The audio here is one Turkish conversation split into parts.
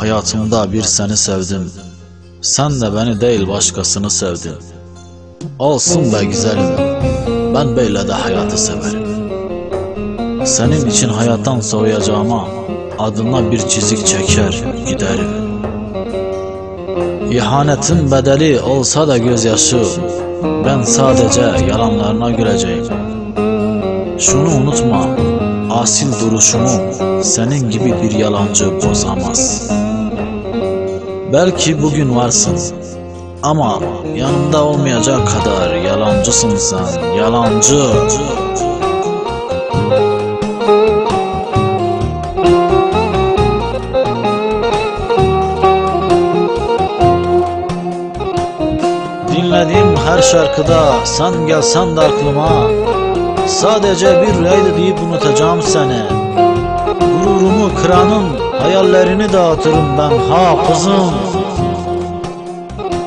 hayatımda bir seni sevdim. Sen de beni değil başkasını sevdin. Olsun be güzelim, ben böyle de hayatı severim. Senin için hayattan soğuyacağıma adına bir çizik çeker giderim. İhanetin bedeli olsa da gözyaşı, ben sadece yalanlarına güleceğim. Şunu unutma, asil duruşumu senin gibi bir yalancı bozamaz. Belki bugün varsın ama yanımda olmayacak kadar yalancısın sen, yalancı. Dinlediğim her şarkıda sen gelsen de aklıma Sadece bir rüyaydı deyip unutacağım seni. Gururumu kıranın hayallerini dağıtırım ben hafızım.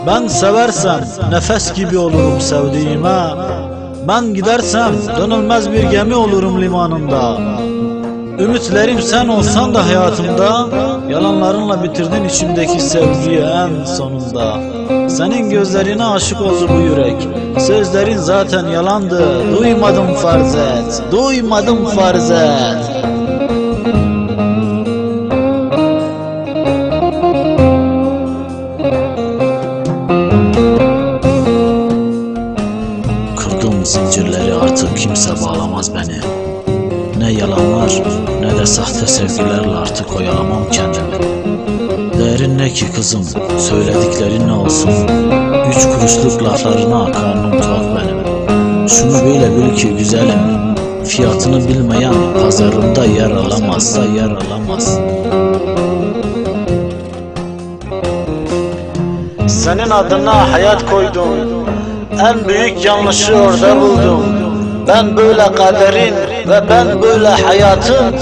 Ben seversem nefes gibi olurum sevdiğime. Ben gidersem dönülmez bir gemi olurum limanında. Ümitlerim sen olsan da hayatımda Yalanlarınla bitirdin içimdeki sevgiyi en sonunda. Senin gözlerine aşık oldu bu yürek. Sözlerin zaten yalandı. Duymadım farz et. Duymadım farz et. Kırdım zincirleri artık kimse bağlamaz beni ne yalanlar ne de sahte sevgilerle artık oyalamam kendimi. Değerin ne ki kızım, söylediklerin ne olsun? Üç kuruşluk laflarına karnım tok benim. Şunu böyle bil ki güzelim, fiyatını bilmeyen pazarında yer alamaz yer alamaz. Senin adına hayat koydum, en büyük yanlışı orada buldum. Ben böyle kaderin ve ben böyle hayatın